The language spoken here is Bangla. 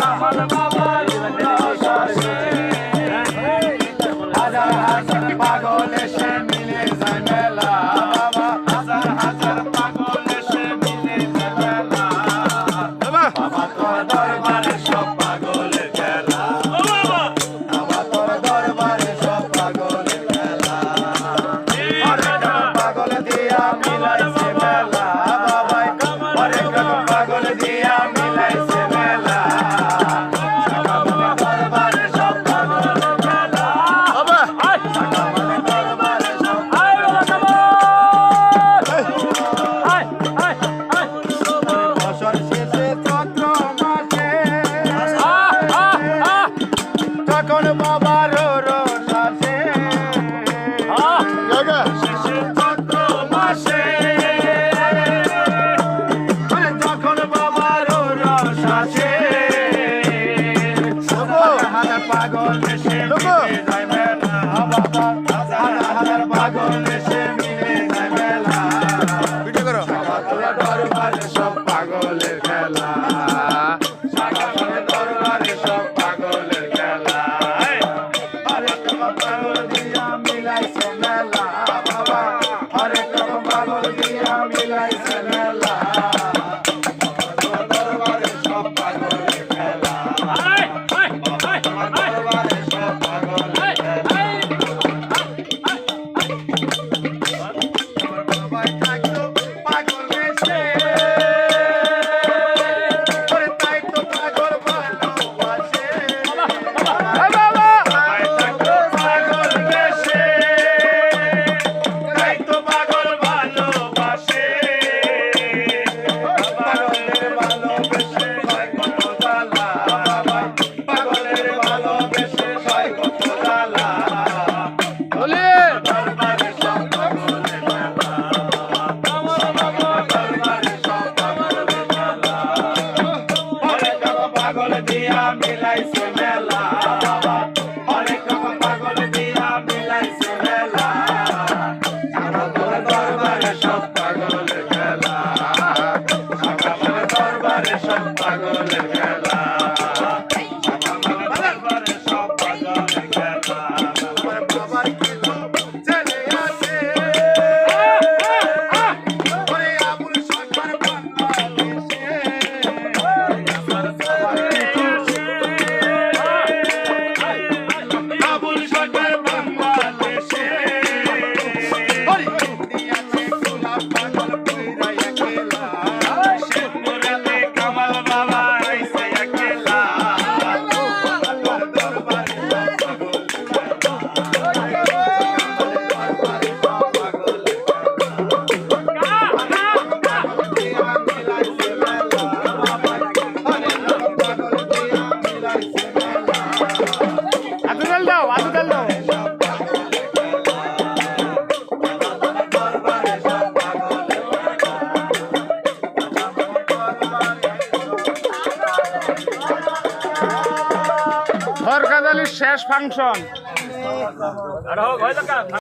বাবা হাজার হাজার পাগল এসে মিলে যায় মেলা ভিডিও করো। দরবারে সব পাগলের খেলা দরবারে সব পাগলের খেলা পাগল দিয়া মিলাইছে মেলা শেষ ফাংশন।